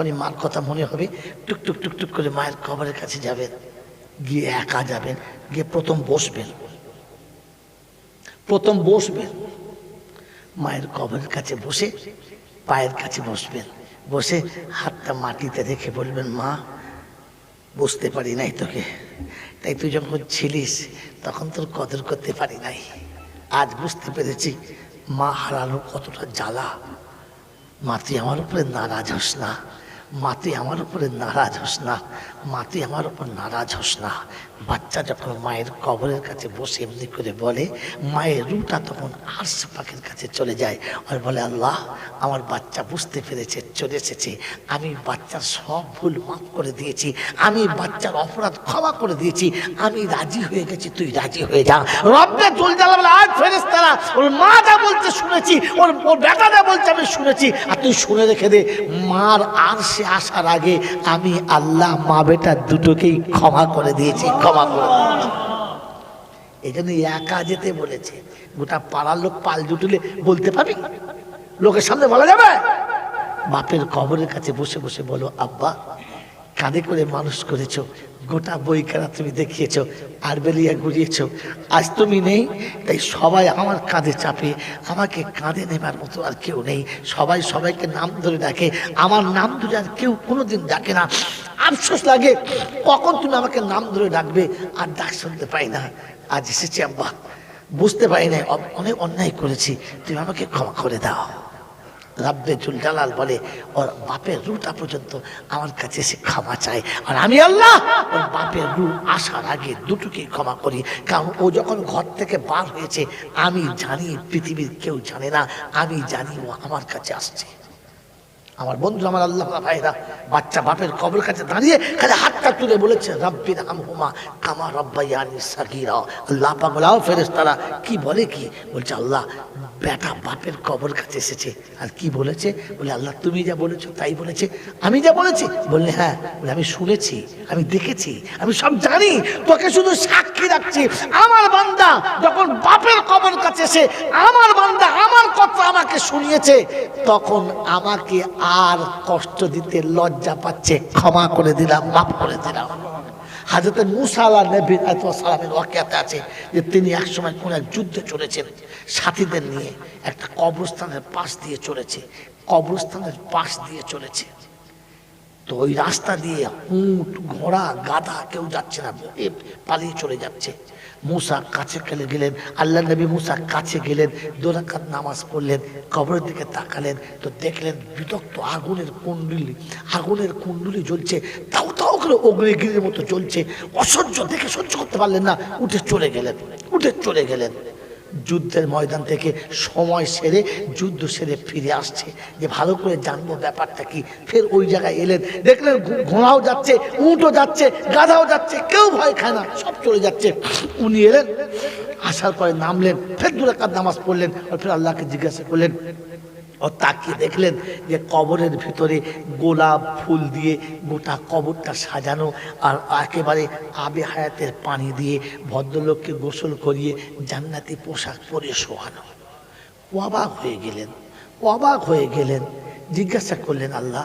যখনই মার কথা মনে হবে, টুক টুক টুক টুক করে মায়ের কবরের কাছে যাবেন, গিয়ে একা যাবেন, গিয়ে প্রথম বসবেন। প্রথম বসবেন। মায়ের কবরের কাছে বসে পায়ের কাছে বসবেন। বসে হাতটা মাটিতে রেখে বলবেন, মা বুঝতে পারি নাই তোকে। তাই তুই যখন ছিলিস, তখন তোর কদর করতে পারি নাই। আজ বুঝতে পেরেছি, মা হারানো কতটা জ্বালা। মা, তুই আমার উপরে নারাজ হস না। মা তুই আমার উপরে নারাজ হোস না মা তুই আমার উপর নারাজ হোস না। বাচ্চা যখন মায়ের কবরের কাছে বসে এমনি করে বলে, মায়ের রুটা তখন আর্স পাখির কাছে চলে যায়। আর বলে, আল্লাহ, আমার বাচ্চা বুঝতে পেরেছে, চলে এসেছে। আমি বাচ্চার সব ভুল মাফ করে দিয়েছি। আমি বাচ্চার অপরাধ ক্ষমা করে দিয়েছি। আমি রাজি হয়ে গেছি, তুই রাজি হয়ে যা। রব্বে চল জ্বালা বলে আজ ফেরেস্তারা ওর মা যা বলছে শুনেছি, ওর ওর বেটা যা বলছে আমি শুনেছি। আর তুই শুনে রেখে দে, মার আর আসার আগে আমি আল্লাহ মা বেটার দুটোকেই ক্ষমা করে দিয়েছি, ক্ষমা করে এই জন্য একা যেতে বলেছে। গোটা পাড়ার লোক পাল জুটলে বলতে পারি লোকের সামনে বলা যাবে? বাপের কবরের কাছে বসে বসে বলো, আব্বা কাঁধে করে মানুষ করেছ, গোটা বই খেলা তুমি দেখিয়েছ আর বেলিয়া ঘুরিয়েছো। আজ তুমি নেই, তাই সবাই আমার কাঁধে চাপে, আমাকে কাঁধে নেবার মতো আর কেউ নেই। সবাই সবাইকে নাম ধরে ডাকে, আমার নাম ধরে আর কেউ কোনোদিন ডাকে না। আফসোস লাগে, কখন তুমি আমাকে নাম ধরে ডাকবে আর ডাক শুনতে পাই না। আজ এসেছি আব্বা, বুঝতে পারি না অনেক অন্যায় করেছি, তুমি আমাকে ক্ষমা করে দাও। রাব্বে জুলজালাল বলে, ওর বাপের রুটা পর্যন্ত আমার কাছে সে ক্ষমা চায়। আর আমি আল্লাহ, ওর বাপের রু আসার আগে দুটোকেই ক্ষমা করি। কারণ ও যখন ঘর থেকে বার হয়েছে, আমি জানি পৃথিবীর কেউ জানে না, আমি জানি ও আমার কাছে আসছে। আমার বন্ধু, আমার আল্লাহ ভাইরা বাচ্চা বাপের কবর কাছে দাঁড়িয়ে খালি হাতটা তুলে বলেছে রব্বির আমহুমা কামা রব্বাইয়ানি সাগীরা। আল্লাহ পাগলাও ফেরেশতারা, কি বলে কি? বলছে, আল্লাহ বেটা বাপের কবর কাছে এসেছে। আর কি বলেছে? বলে, আল্লাহ তুমি যা বলেছ তাই বলেছে। আমি যা বলেছি? বললে হ্যাঁ। বলে, আমি শুনেছি, আমি দেখেছি, আমি সব জানি। তোকে শুধু সাক্ষী রাখছি, আমার বান্দা যখন বাপের কবর কাছে এসে আমার বান্দা আমার কথা আমাকে শুনিয়েছে, তখন আমাকে আর কষ্ট দিতে লজ্জা পাচ্ছে, ক্ষমা করে দিলাম, মাফ করে দিলাম। হাজরতে মুসা আল্লাহ নবী সালামের ওয়াকিয়াতে আছে যে তিনি একসময় কোন এক যুদ্ধে চলেছেন সাথীদের নিয়ে একটা কবরস্থানের পাশ দিয়ে চলেছে কবরস্থানের পাশ দিয়ে চলেছে তো ওই রাস্তা দিয়ে উঁট ঘোড়া, গাধা কেউ যাচ্ছে না পালিয়ে চলে যাচ্ছে। মুসা কাছে খেলে গেলেন আল্লাহ নবী মুসা কাছে গেলেন, দোরাকাত নামাজ পড়লেন, কবরের দিকে তাকালেন, তো দেখলেন বিদগ্ধ আগুনের কুণ্ডলি, আগুনের কুণ্ডুলি জ্বলছে, তাও তাও করে অগ্নিগিরির মতো চলছে অসহ্য দেখে সহ্য করতে পারলেন না, উঠে চলে গেলেন, উঠে চলে গেলেন। যুদ্ধের ময়দান থেকে সময় সেরে, যুদ্ধ সেরে ফিরে আসছে। যে ভালো করে জানব ব্যাপারটা কি। ফের ওই জায়গায় এলেন। দেখলেন ঘোড়াও যাচ্ছে, উঁটও যাচ্ছে, গাধাও যাচ্ছে, কেউ ভয় খায় না, সব চলে যাচ্ছে। উনি এলেন, আসার পরে নামলেন, ফের দুরাকাত নামাজ পড়লেন। ফের আল্লাহকে জিজ্ঞাসা করলেন ও তাকিয়ে দেখলেন যে কবরের ভিতরে গোলাপ ফুল দিয়ে গোটা কবরটা সাজানো আর একেবারে আবে হায়াতের পানি দিয়ে ভদ্রলোককে গোসল করিয়ে জান্নাতি পোশাক পরে শোয়ানো। অবাক হয়ে গেলেন, অবাক হয়ে গেলেন। জিজ্ঞাসা করলেন, আল্লাহ,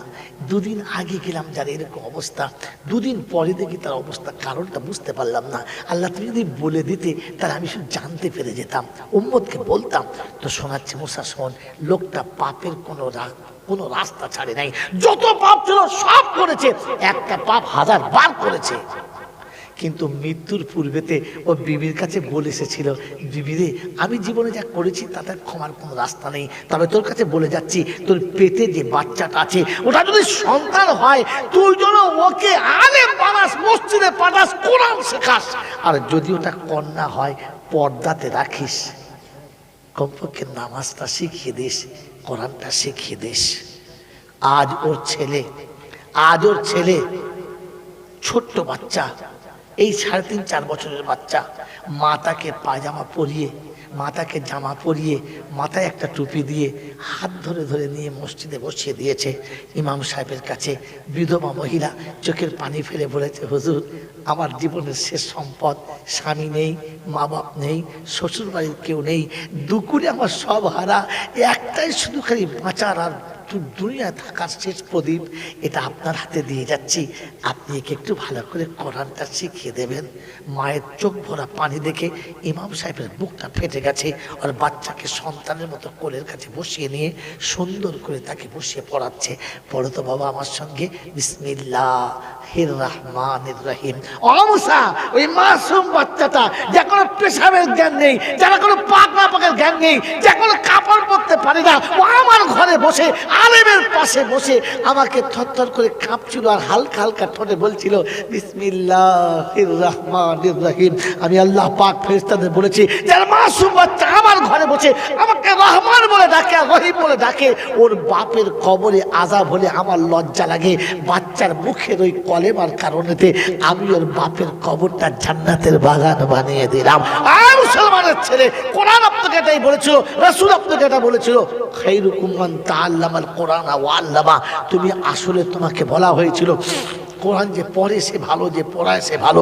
দুদিন আগে গেলাম যার এরকম অবস্থা, দুদিন পরে দেখি তার অবস্থা, কারণটা বুঝতে পারলাম না। আল্লাহ, তুমি যদি বলে দিতে তার আমি শুধু জানতে পেরে যেতাম উম্মদকে বলতাম। তো শোনাচ্ছে মুসা শোন, লোকটা পাপের কোনো রাগ কোনো রাস্তা ছাড়ে নাই। যত পাপ ছিল সব করেছে, একটা পাপ হাজার বার করেছে। কিন্তু মৃত্যুর পূর্বেতে ও বিবির কাছে বলে এসেছিল, বিবিরে, আমি জীবনে যা করেছি তাতে ক্ষমার কোনো রাস্তা নেই। তবে তোর কাছে বলে যাচ্ছি, তোর পেটে যে বাচ্চাটা আছে, ওটা যদি সন্তান হয়, তুই যেন ওকে আলে পানাস মসজিদে পাঠাস, কোরআন শেখাস। আর যদি ওটা কন্যা হয়, পর্দাতে রাখিস। কমপক্ষে নামাজটা শিখিয়ে দিস, কোরআনটা শিখিয়ে দিস। আজ ওর ছেলে, আজ ওর ছেলে, ছোট্ট বাচ্চা এই সাড়ে তিন, চার বছরের বাচ্চা, মাতাকে পায়জামা পরিয়ে, মাতাকে জামা পরিয়ে, মাথায় একটা টুপি দিয়ে হাত ধরে ধরে নিয়ে মসজিদে বসিয়ে দিয়েছে। ইমাম সাহেবের কাছে বিধবা মহিলা চোখের পানি ফেলে বলেছে, হুজুর, আমার জীবনের শেষ সম্পদ, স্বামী নেই মা বাপ নেই শ্বশুর বাড়ির কেউ নেই, দুকুরে আমার সব হারা, একটাই শুধু খালি বাঁচার আর দু- দুনিয়া থাকার শেষ প্রদীপ এটা আপনার হাতে দিয়ে যাচ্ছি। আপনি একে একটু ভালো করে কোরআনটা শিখিয়ে দেবেন। মায়ের চোখ ভরা পানি দেখে ইমাম সাহেবের বুকটা ফেটে গেছে আর বাচ্চাকে সন্তানের মতো কোলের কাছে বসিয়ে নিয়ে সুন্দর করে তাকে বসিয়ে পড়াচ্ছে। পড়ো তো বাবা আমার সঙ্গে। বিসমিল্লাহ, হির রহমান রহিম। অমসা ওই মাসুম বাচ্চাটা যে কোনো পেশাবের জ্ঞান নেই, যারা কোনো পাক না পাকের জ্ঞান নেই, যে কোনো কাপড় পরতে পারে না, ও আমার ঘরে বসে আলেমের পাশে বসে আমাকে থরথর করে কাঁপছিল আর হালকা হালকা ঠোঁটে বলছিল বিসমিল্লাহ রহমান রহিম। আমি আল্লাহ পাক ফেরেশতাদের বলেছি, যারা মাসুম বাচ্চা আমার ঘরে বসে আমাকে রহমান বলে ডাকে, রহিম বলে ডাকে, ওর বাপের কবরে আজাব হলে আমার লজ্জা লাগে। বাচ্চার মুখের ওই কলেমার কারণেতে আমি ওর বাপের কবরটা জান্নাতের বাগান বানিয়ে দিলাম। আর মুসলমানের ছেলে কোরআন আপনাকে এটাই বলেছিল, রাসূল আপনাকে এটা বলেছিল, খাইরুকুম মান তাআল্লামাল কোরআন আল্লামা, তুমি আসলে তোমাকে বলা হয়েছিল, কোরআন যে পড়ে সে ভালো, যে পড়ায় সে ভালো।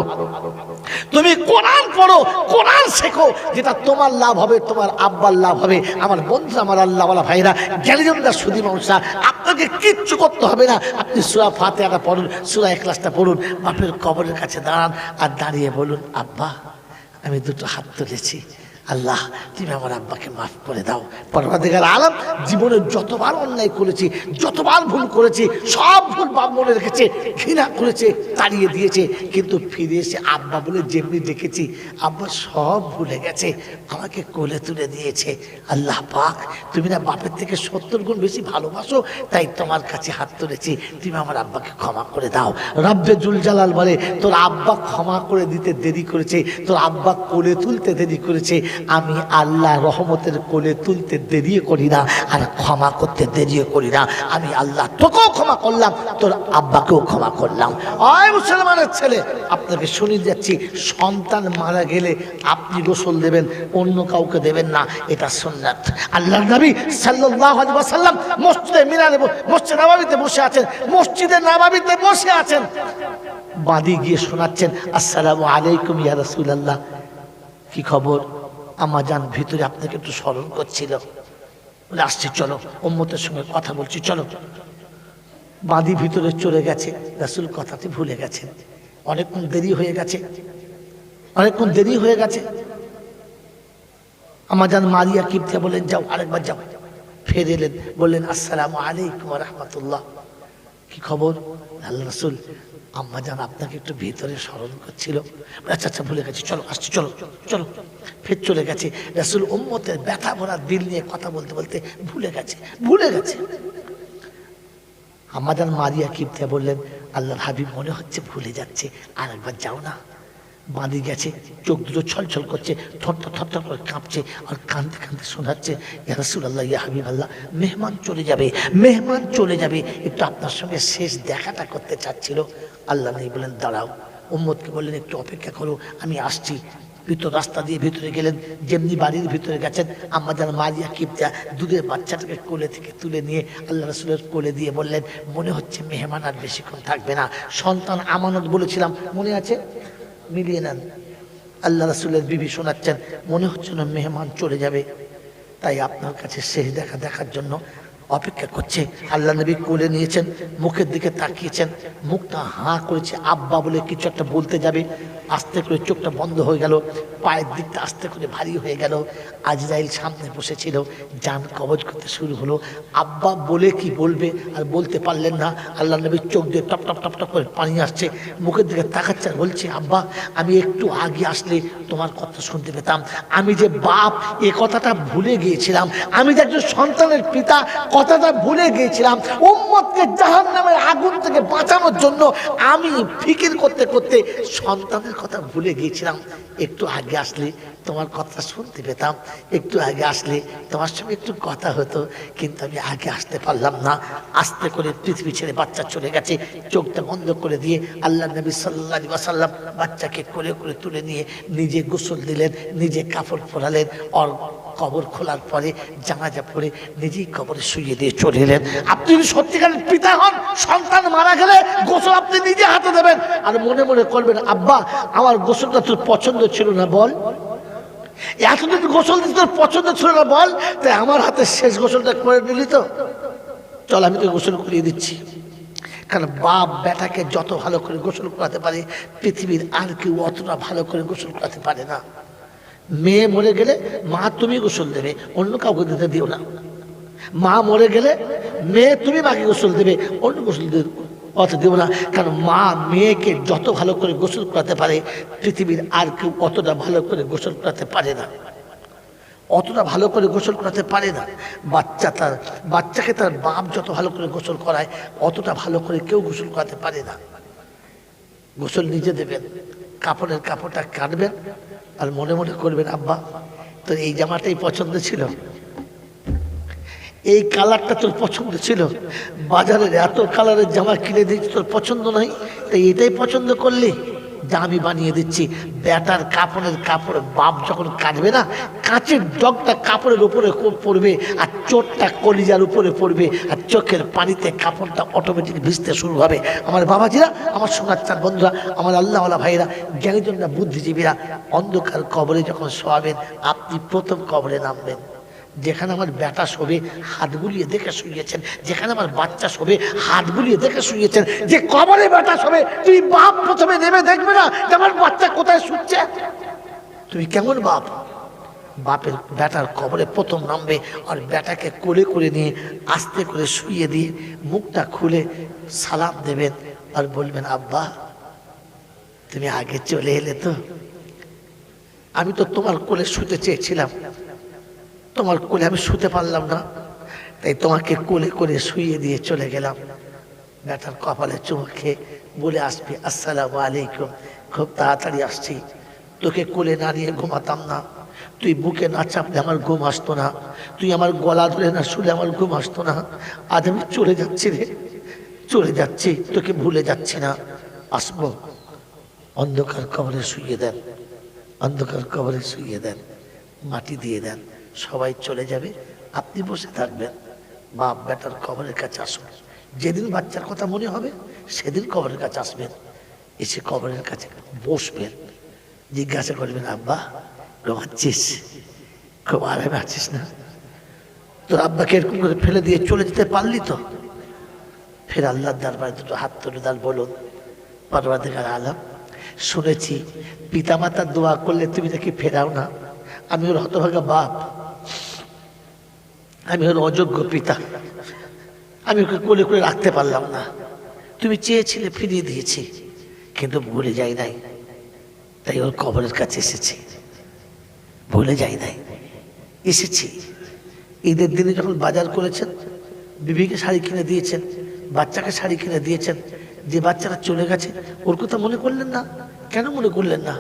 তুমি কোরআন পড়ো, কোরআন শেখো, যেটা তোমার লাভ হবে, তোমার আব্বার লাভ হবে, আমার বন্ধু, আমার আল্লাহওয়ালা ভাইরা জ্ঞানীজনরা সুদী মানুষরা, আপনাকে কিচ্ছু করতে হবে না। আপনি সুরা ফাতেহাটা পড়ুন, সুরা এখলাসটা পড়ুন, বাপের কবরের কাছে দাঁড়ান আর দাঁড়িয়ে বলুন, আব্বা, আমি দুটো হাত তুলেছি আল্লাহ, তুমি আমার আব্বাকে মাফ করে দাও। পরবাদিগার আলম, জীবনে যতবার অন্যায় করেছি, যতবার ভুল করেছি, সব ভুল বাপ মনে রেখেছে, ঘৃণা করেছে, তাড়িয়ে দিয়েছে। কিন্তু ফিরে এসে আব্বা বলে, যেমনি দেখেছি, আব্বা সব ভুলে গেছে, আমাকে কোলে তুলে দিয়েছে। আল্লাহ পাক, তুমি না বাপের থেকে সত্তর গুণ বেশি ভালোবাসো, তাই তোমার কাছে হাত তুলেছি। তুমি আমার আব্বাকে ক্ষমা করে দাও। রব্বে জুল জালাল বলে, তোর আব্বা ক্ষমা করে দিতে দেরি করেছে, তোর আব্বা কোলে তুলতে দেরি করেছে আমি আল্লাহ রহমতের কোলে তুলতে দেরিও করি না আর ক্ষমা করতে দেরিও করি না। আমি আল্লাহ তোকেও ক্ষমা করলাম, তোর আব্বাকেও ক্ষমা করলাম। আয় মুসলমানের ছেলে, আপনাকে শুনিয়ে যাচ্ছি, সন্তান মারা গেলে আপনি গোসল দেবেন, অন্য কাউকে দেবেন না, এটা সুন্নাত। আল্লাহ নবী সাল্লাল্লাহু আলাইহি ওয়াসাল্লাম মসজিদে মিনারে মসজিদে নববীতে বসে আছেন, মসজিদে নববীতে বসে আছেন। বাদি গিয়ে শোনাচ্ছেন, আসসালামু আলাইকুম ইয়া রাসূলুল্লাহ, কি খবর? আমার যান ভিতরে আপনাকে একটু স্মরণ করছিল। বলে, আসছি, চলো, উম্মতের সঙ্গে কথা বলছি, চলো। বাদি ভিতরে চলে গেছে, রাসুল কথাটি ভুলে গেছেন। অনেকক্ষণ দেরি হয়ে গেছে, অনেকক্ষণ দেরি হয়ে গেছে। আমার যান মারিয়া কিপ্তে বলেন যাও, আরেকবার যাও। ফের এলেন, বললেন, আসসালামু আলাইকুম রহমতুল্লাহ। কি খবর? আল্লাহ রসুল আম্মা জান আপনাকে একটু ভিতরে স্মরণ করছিল। আচ্ছা আচ্ছা ভুলে গেছি, চলো, আসছি, চলো চলো। ফের চলে গেছে। রাসুল উম্মতের ব্যথা ভরা দিল নিয়ে কথা বলতে বলতে, ভুলে গেছে ভুলে গেছে। আমাদের মারিয়া কিপ্তে বললেন, আল্লাহর হাবিব মনে হচ্ছে ভুলে যাচ্ছে আর একবার যাও না। বাঁধি গেছে, চোখ দুটো ছলছল করছে থরথর থরথর করে কাঁপছে আর কাঁদতে কাঁদতে শোনাচ্ছে, ইয়া রাসূলুল্লাহ, ইয়া হাবিব আল্লাহ মেহমান চলে যাবে, মেহমান চলে যাবে। একটু আপনার সঙ্গে শেষ দেখাটা করতে চাচ্ছিল। আল্লাহ নেই বলেন, দাঁড়াও উম্মদকে বললেন, একটু অপেক্ষা করো, আমি আসছি। ভিতর রাস্তা দিয়ে ভিতরে গেলেন, যেমনি বাড়ির ভিতরে গেছেন আমাদের মারিয়া কিপটা দুধের বাচ্চাটাকে কোলে থেকে তুলে নিয়ে আল্লাহ রসুলের কোলে দিয়ে বললেন, মনে হচ্ছে মেহমান আর বেশিক্ষণ থাকবে না। সন্তান আমানত বলেছিলাম, মনে আছে? মিলিয়ে নেন। আল্লাহ রাসুলের বিবি শোনাচ্ছেন, মনে হচ্ছে না মেহমান চলে যাবে। তাই আপনার কাছে শেষ দেখা দেখার জন্য অপেক্ষা করছে। আল্লাহ নবী কোলে নিয়েছেন, মুখের দিকে তাকিয়েছেন, মুখটা হাঁ করেছে, আব্বা বলে কিছু একটা বলতে যাবে। আস্তে করে চোখটা বন্ধ হয়ে গেল, পায়ের দিকটা আস্তে করে ভারী হয়ে গেল। আজরাইল সামনে বসেছিল, যান কবজ করতে শুরু হলো। আব্বা বলে কি বলবে আর বলতে পারলেন না। আল্লাহ নবীর চোখ দিয়ে টপ টপ টপ টপ করে পানি আসছে। মুখের দিকে তাকাচ্ছে আর বলছে, আব্বা, আমি একটু আগে আসলে তোমার কথা শুনতে পেতাম। আমি যে বাপ, এ কথাটা ভুলে গিয়েছিলাম। আমি যে একজন সন্তানের পিতা, কথাটা ভুলে গিয়েছিলাম। উম্মতকে জাহান নামের আগুন থেকে বাঁচানোর জন্য আমি ফিকির করতে করতে সন্তানের কথা ভুলে গিয়েছিলাম। একটু আগে আসলে তোমার কথা শুনতে পেতাম। একটু আগে আসলে তোমার সঙ্গে একটু কথা হতো, কিন্তু আমি আগে আসতে পারলাম না। আসতে করে পৃথিবী ছেড়ে বাচ্চা চলে গেছে, চোখটা বন্ধ করে দিয়ে আল্লাহ নবী সাল্লাহ সাল্লাম বাচ্চাকে করে করে তুলে নিয়ে নিজে গোসল দিলেন, নিজে কাপড় পরালেন আর কবর খোলার পরে জানাজা পরে নিজেই কবরে শুয়ে দিয়ে চলে এলেন। আপনি যদি সত্যিকারের পিতা হন, সন্তান মারা গেলে গোসল আপনি নিজে হাতে দেবেন। আর মনে মনে করবেন, আব্বা, আমার গোসলটা তোর পছন্দ ছিল না, বল। এতদিন গোসল দিতে তোর পছন্দ ছিল না বল? তাই আমার হাতে শেষ গোসলটা করে নিলি তো। চল, আমি তোকে গোসল করিয়ে দিচ্ছি। কারণ বাপ বেটাকে যত ভালো করে গোসল করাতে পারে, পৃথিবীর আর কেউ অতটা ভালো করে গোসল করাতে পারে না। মেয়ে মরে গেলে মা তুমি গোসল দেবে, অন্য কাউকে দিতে দিও না। মা মরে গেলে মেয়ে তুমি বাকি গোসল দেবে, অন্য গোসল অত দেব না। কারণ মা মেয়েকে যত ভালো করে গোসল করাতে পারে, পৃথিবীর আর কেউ অতটা ভালো করে গোসল করাতে পারে না। অতটা ভালো করে গোসল করাতে পারে না। বাচ্চা তার, বাচ্চাকে তার বাপ যত ভালো করে গোসল করায়, অতটা ভালো করে কেউ গোসল করাতে পারে না। গোসল নিজে দেবেন, কাপড়ের কাপড়টা কাটবেন আর মনে মনে করবেন, আব্বা, তোর এই জামাটাই পছন্দ ছিল। এই কালারটা তোর পছন্দ ছিল? বাজারের এত কালারের জামা কিনে দিচ্ছি তোর পছন্দ নয় তাই এটাই পছন্দ করলি? যা আমি বানিয়ে দিচ্ছি। ব্যাটার কাপড়ের কাপড়, বাপ যখন কাটবে না, কাঁচের ডগটা কাপড়ের উপরে পড়বে আর চোটটা কলিজার উপরে পড়বে আর চোখের পানিতে কাপড়টা অটোমেটিক ভিজতে শুরু হবে। আমার বাবাজিরা, আমার সোনার চার বন্ধুরা, আমার আল্লাহওয়ালা ভাইরা জ্ঞানীজনরা, বুদ্ধিজীবীরা, অন্ধকার কবরে যখন শোয়াবেন, আপনি প্রথম কবরে নামবেন। যেখানে আমার বেটা শোবে, হাত বুলিয়ে দেখে শুয়েছেন যেখানে আমার বাচ্চা শোবে, হাত বুলিয়ে দেখে শুয়েছেন যে কবরে বেটা শোবে তুই বাপ প্রথমে নেমে দেখবে না যে আমার বাচ্চা কোথায় শুচ্ছে। তুমি কেমন বাপ? বাপের বেটার কবরে প্রথম নামবে আর বেটাকে কোলে করে নিয়ে আস্তে করে শুয়ে দিয়ে মুখটা খুলে সালাম দেবেন আর বলবেন, আব্বা, তুমি আগে চলে এলে তো। আমি তো তোমার কোলে শুতে চেয়েছিলাম। তোমার কোলে আমি শুতে পারলাম না। তাই তোমাকে কোলে করে শুয়ে দিয়ে চলে গেলাম। ব্যাটার কপালে চুমুকে বলে আসবি, আসসালামু আলাইকুম। খুব তাড়াতাড়ি আসছি। তোকে কোলে না নিয়ে ঘুমাতাম না। তুই বুকে না চাপলে আমার ঘুম আসতো না। তুই আমার গলা ধরে না শুলে আমার ঘুম আসতো না। আজ আমি চলে যাচ্ছি রে। চলে যাচ্ছি, তোকে ভুলে যাচ্ছি না। আসব। অন্ধকার কবরে শুয়ে দেন। অন্ধকার কবরে শুয়ে দেন। মাটি দিয়ে দেন। সবাই চলে যাবে। আপনি বসে থাকবেন। বাপ বেটার কবরের কাছে আসুন। যেদিন বাচ্চার কথা মনে হবে, সেদিন কবরের কাছে আসবেন। এসে কবরের কাছে বসবেন। জিজ্ঞাসা করবেন, আব্বা, ঘুমাচ্ছিস? খুব আরামে আছিস না। তোর আব্বাকে এরকম করে ফেলে দিয়ে চলে যেতে পারলি তো? ফের আল্লাহর দরবারে দুটো হাত তুলে দাঁড় বলুন। পরবাদিকার আলম, শুনেছি, পিতামাতার দোয়া করলে তুমি নাকি ফেরাও না। আমি ওর হতভাগা বাপ। আমি ওর অযোগ্য পিতা। আমি ওকে কোলে করে রাখতে পারলাম না। তুমি চেয়েছিলে ফিরিয়ে দিয়েছি, কিন্তু ভুলে যাই নাই। তাই ওর কবরের কাছে এসেছি। ভুলে যাই নাই। এসেছি। ঈদের দিনে যখন বাজার করেছেন, বিবিকে শাড়ি কিনে দিয়েছেন, বাচ্চাকে শাড়ি কিনে দিয়েছেন, যে বাচ্চারা চলে গেছে, ওর কথা মনে করলেন না? কেন মনে করলেন না?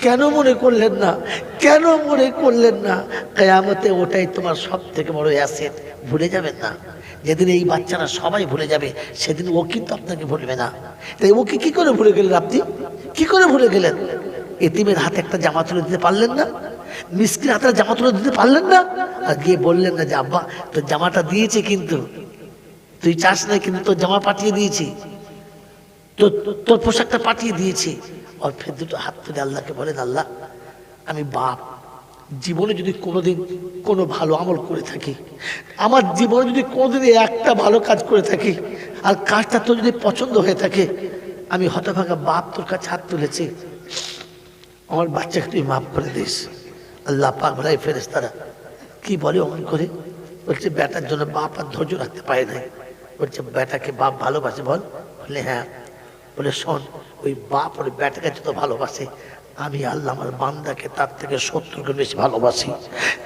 কেন মনে করলেন না? কেন মনে করলেন না? কেয়ামতে ওটাই তোমার সব থেকে বড় অ্যাসেট। ভুলে যাবেন না। যেদিন এই বাচ্চারা সবাই ভুলে যাবে, সেদিন ও কিন্তু আপনাকে ভুলবে না। তাই ওকে কি করে ভুলে গেলেন আপনি? কি করে ভুলে গেলেন? এতিমের হাতে একটা জামা তুলে দিতে পারলেন না? মিসকির হাতে জামা তুলে দিতে পারলেন না? আর গিয়ে বললেন না যে, আব্বা, তোর জামাটা দিয়েছে কিন্তু। তুই চাস না কিন্তু তোর জামা পাঠিয়ে দিয়েছি। তোর তোর পোশাকটা পাঠিয়ে দিয়েছি। ফের দুটো হাত তুলে আল্লাহকে বলেন, আল্লাহ, আমি বাপ। জীবনে যদি কোনোদিন কোনো ভালো আমল করে থাকি, আমার জীবনে যদি কোনোদিন একটা ভালো কাজ করে থাকি, আর কাজটা তোর যদি পছন্দ হয়ে থাকে, আমি হতভাগা বাপ তোর কাছে হাত তুলেছি। আমার বাচ্চাকে তুই মাফ করে দিস। আল্লাহ পাক বলাই ফেরেস তারা কি বলে অমন করে? বলছে, বেটার জন্য বাপ আর ধৈর্য রাখতে পারে নাই। বলছে, বেটাকে বাপ ভালোবাসে বল। বলে হ্যাঁ। বলে, শোন, ওই বাপ ওই বেটাকে যত ভালোবাসে, আমি আল্লাহ আমার বান্দাকে তার থেকে গুণ বেশি ভালোবাসি।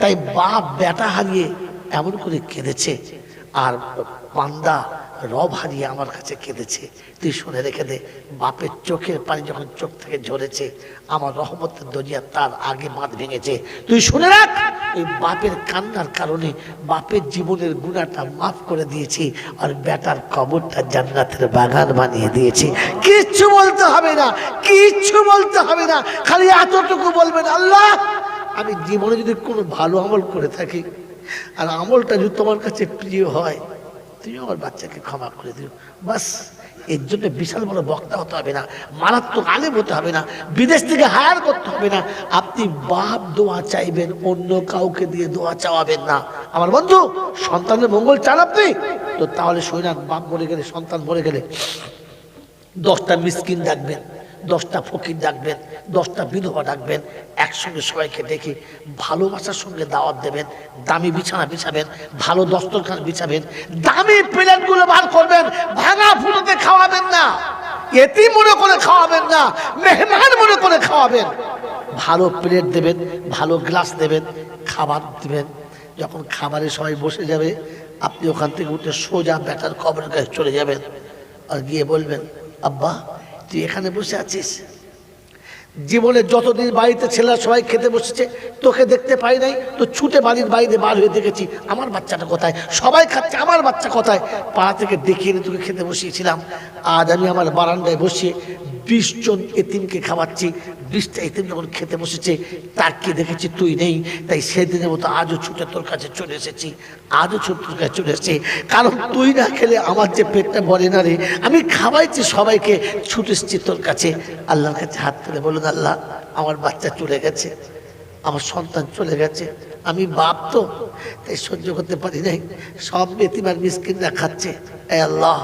তাই বাপ, বেটা হারিয়ে এমন করে কেঁদেছে, আর বান্দা রব হারিয়ে আমার কাছে কেঁদেছে। তুই শুনে রেখে দে, বাপের চোখের পানি যখন চোখ থেকে ঝরেছে, আমার রহমতের দরিয়া তার আগে বাঁধ ভেঙেছে। তুই শুনে রাখ! এই বাপের কান্নার কারণে বাপের জীবনের গুণাটা মাফ করে দিয়েছি আর বেটার কবরটা জান্নাতের বাগান বানিয়ে দিয়েছি। কিচ্ছু বলতে হবে না, কিচ্ছু বলতে হবে না, খালি এতটুকু বলবেন, আল্লাহ, আমি জীবনে যদি কোনো ভালো আমল করে থাকি আর আমলটা যদি তোমার কাছে প্রিয় হয়, তুমি আমার বাচ্চাকে ক্ষমা করে দিও। বাস। এর জন্য বিশাল বড় বক্তা হতে হবে না, মারাত্মক আলেম হতে হবে না, বিদেশ থেকে হায়ার করতে হবে না। আপনি বাপ দোয়া চাইবেন, অন্য কাউকে দিয়ে দোয়া চাওয়াবেন না। আমার বন্ধু, সন্তানের মঙ্গল চান আপনি? তো তাহলে সৈনাথ বাপ মরে গেলে, সন্তান মরে গেলে দশটা মিসকিন ডাকবেন। দশটা ফকির ডাকবেন, দশটা বিধবা ডাকবেন, একসঙ্গে সবাইকে ডেকে ভালোবাসার সঙ্গে দাওয়াত দেবেন, দামি বিছানা বিছাবেন, ভালো দস্তরখান বিছাবেন, দামি প্লেটগুলো বার করবেন, ভাঙা ফুলোতে খাওয়াবেন না এটি মনে করে খাওয়াবেন না, মেহমান মনে করে খাওয়াবেন। ভালো প্লেট দেবেন, ভালো গ্লাস দেবেন, খাবার দেবেন। যখন খাবারে সবাই বসে যাবে, আপনি ওখান থেকে উঠে সোজা ব্যাটার কবরের কাছে চলে যাবেন আর গিয়ে বলবেন, আব্বা তুই এখানে বসে আছিস? জীবনে যতদিন বাড়িতে ছেলেরা সবাই খেতে বসেছে, তোকে দেখতে পাই নাই, তো ছুটে বাড়ির বাইরে বার হয়ে দেখেছি, আমার বাচ্চাটা কোথায়? সবাই খাচ্ছে, আমার বাচ্চা কোথায়? পাড়া থেকে দেখিয়ে এনে তোকে খেতে বসিয়েছিলাম। আজ আমি আমার বারান্দায় বসিয়ে বিশজন এতিমকে খাওয়াচ্ছি বিশটা এতিম যখন খেতে বসেছে তাকে দেখেছি? তুই নেই। তাই সেদিনের মতো আজও ছুটে তোর কাছে চলে এসেছি। আজও ছুটে তোর কাছে চলে এসেছি। কারণ তুই না খেলে আমার যে পেটটা ভরে না রে, আমি খাওয়াইছি সবাইকে, ছুটে এসেছি তোর কাছে। আল্লাহর কাছে হাত তুলে বলুন, আল্লাহ, আমার বাচ্চা চলে গেছে। আমার সন্তান চলে গেছে। আমি বাপ তো, তাই সহ্য করতে পারি নাই। সব বেতিমার মিসকিনরা খাচ্ছে। এ আল্লাহ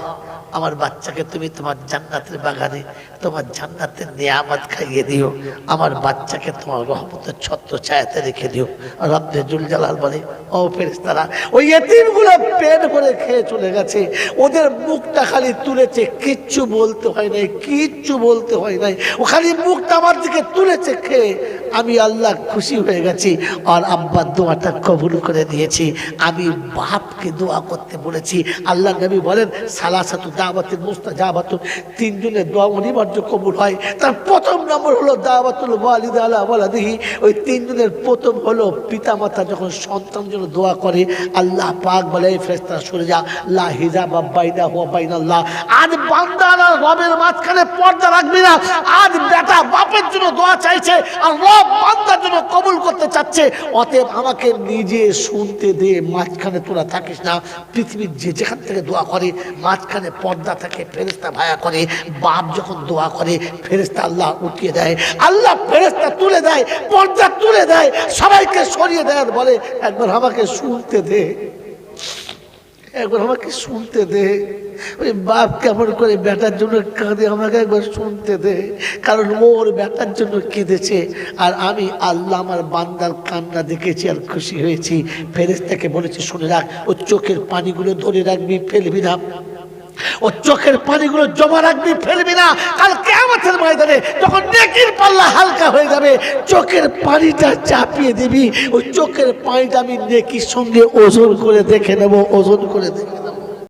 আমার বাচ্চাকে তুমি তোমার জান্নাতের বাগানে, তোমার জান্নাতের নিয়ামত খাইয়ে দিও। আমার বাচ্চাকে তোমার রহমতের ছত্র ছায়াতে রেখে দিও। রব্দে জুল জালাল বলে, ও ফেরেস্তারা ওই এতিমগুলো পেট করে খেয়ে চলে গেছে। ওদের মুখটা খালি তুলেছে, কিচ্ছু বলতে হয় নাই, কিচ্ছু বলতে হয় নাই। ও খালি মুখটা আমার দিকে তুলেছে খেয়ে। আমি আল্লাহ খুশি হয়ে গেছি। আর আব্বার দোয়াটা কবুল করে দিয়েছি। আমি বাপকে দোয়া করতে বলেছি। আল্লাহ নবী বলেন, সালাসাতু দাওয়াতের মুস্তা জাবাতুল তিনজনের দোয়া অনিবার্য কবুল হয়। তার প্রথম নম্বর হলো দাওয়াতুল ওয়ালিদ ওই তিনজনের প্রথম হলো পিতামাতা যখন সন্তান জন্য দোয়া করে, আল্লাহ পাক বলে, এই ফেরেশতা সরে যা। লা হিজাব বাইনা হুয়া বাইনাল্লাহ। আজ বান্দারা রবের মাঝখানে পর্দা রাখবি না। আজ বেটা বাপের জন্য দোয়া চাইছে আর রব বান্দার জন্য কবুল করতে চাচ্ছে। অতএব আমাকে নিজে শুনতে দে, মাঝখানে তোরা থাকিস না। পৃথিবীর যে যেখান থেকে দোয়া করে, মাঝখানে পর্দা থাকে ফেরেস্তা ভায়া করে, বাপ যখন দোয়া করে ফেরেস্তা আল্লাহ উঠিয়ে দেয়, আল্লাহ ফেরেস্তা তুলে দেয়, পর্দা তুলে দেয়, সবাইকে সরিয়ে দেয় বলে, একবার আমাকে শুনতে দে। একবার আমাকে শুনতে দে। ওই বাপ কেমন করে বেটার জন্য কাঁদে, আমাকে একবার শুনতে দে। কারণ ওর বেটার জন্য কেঁদেছে, আর আমি আল্লাহ আমার বান্দার কান্না দেখেছি আর খুশি হয়েছি। ফেরেস্তাকে বলেছি, শুনে রাখ ও চোখের পানিগুলো ধরে রাখবি, ফেলবি না। ও চোখের পানিগুলো জমা রাখবি, ফেলবি না। কাল কেমতের ময়দানে যখন নেকির পাল্লা হালকা হয়ে যাবে, চোখের পানিটা চাপিয়ে দিবি। ওই চোখের পানিটা আমি নেকির সঙ্গে ওজন করে দেখে নেব, ওজন করে দেখে